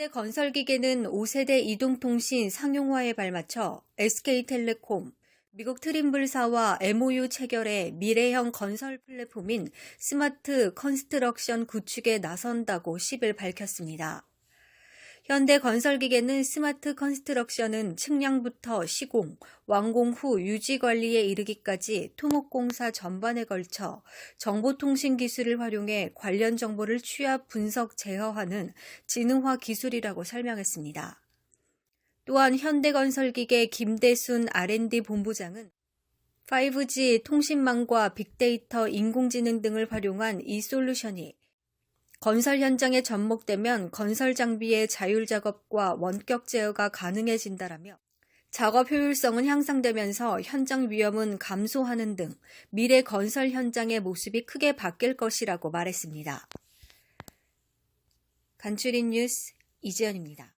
현대 건설기계는 5세대 이동통신 상용화에 발맞춰 SK텔레콤, 미국 트림블사와 MOU 체결해 미래형 건설 플랫폼인 스마트 컨스트럭션 구축에 나선다고 10일 밝혔습니다. 현대 건설기계는 스마트 컨스트럭션은 측량부터 시공, 완공 후 유지 관리에 이르기까지 토목공사 전반에 걸쳐 정보통신 기술을 활용해 관련 정보를 취합, 분석, 제어하는 지능화 기술이라고 설명했습니다. 또한 현대건설기계 김대순 R&D 본부장은 5G 통신망과 빅데이터, 인공지능 등을 활용한 이 솔루션이 건설 현장에 접목되면 건설 장비의 자율 작업과 원격 제어가 가능해진다라며 작업 효율성은 향상되면서 현장 위험은 감소하는 등 미래 건설 현장의 모습이 크게 바뀔 것이라고 말했습니다. 간추린 뉴스 이지연입니다.